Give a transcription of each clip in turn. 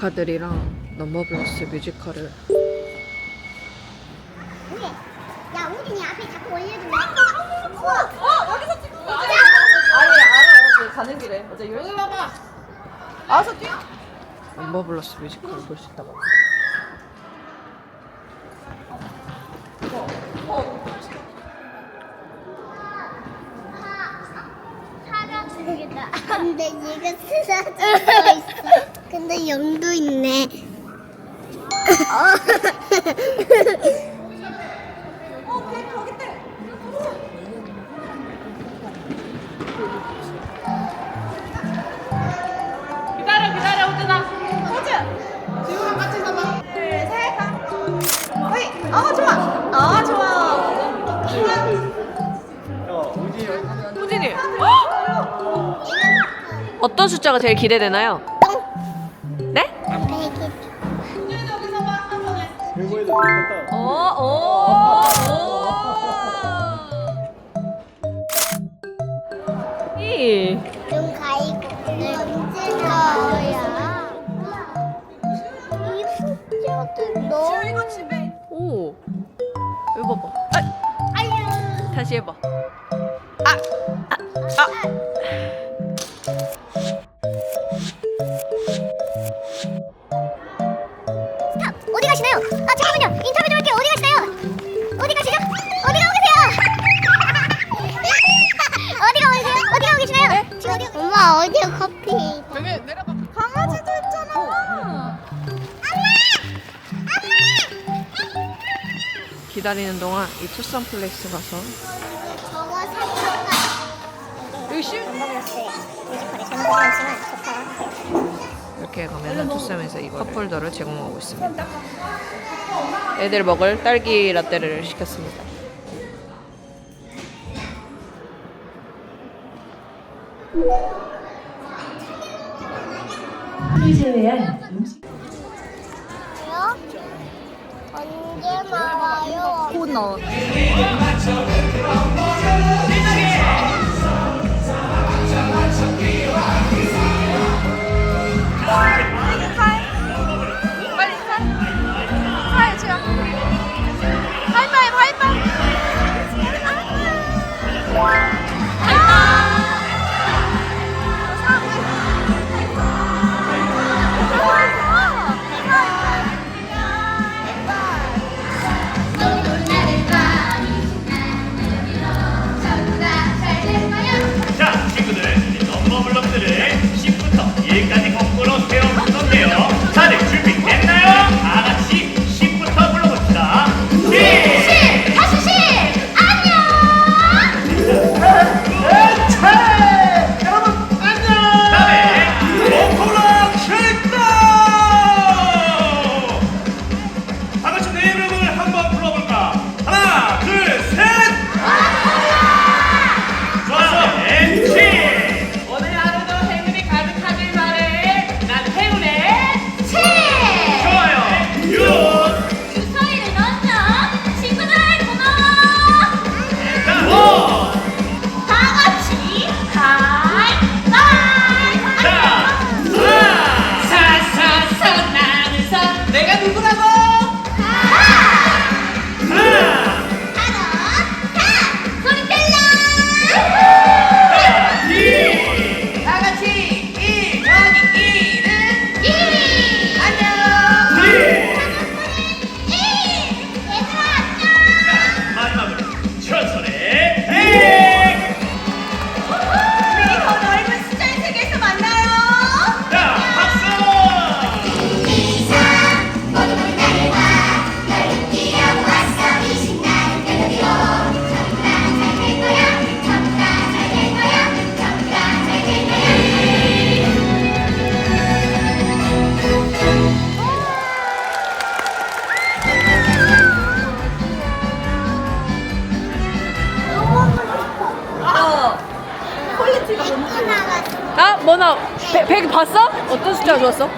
조카들이랑 넘버블러스 뮤지컬을 우리 야 우진이 앞에 자꾸 올려줄래? 우와 어 여기서 찍는 거야? 아니 알아 그 가는 길에 어제 여기 봐봐 알아서 뛰어 넘버블러스 뮤지컬을 볼 수 있다고 사자 죽이다 근데 얘가 쓰러져 있어 근데 영도 있네. 기다려 기다려 호준아. 호준 지우랑 같이 서봐. 둘셋. 어이 아. 좋아. 아 좋아 호진이. 어떤 숫자가 제일 기대되나요? 외모에도 똑같다. 어, 이. 눈 가리고. 언제 나와야 이 숫자들 너무 오. 이거 봐봐. 아, 아유 다시 해봐. 스탑! 어디에 커피. 여기 내려봐 강아지도 있잖아. 기다리는 동안 이 투썸 플레이스 가서 저거 사탕가 좋다 이렇게 가면은 투썸에서 이 컵홀더를 제공하고 있습니다. 애들 먹을 딸기 라떼를 시켰습니다 언제 나와요? 곧 나와 아 뭐나 백, 백 봤어? 어떤 숫자가 좋았어? 네.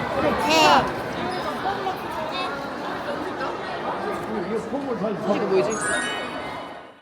이게 뭐지?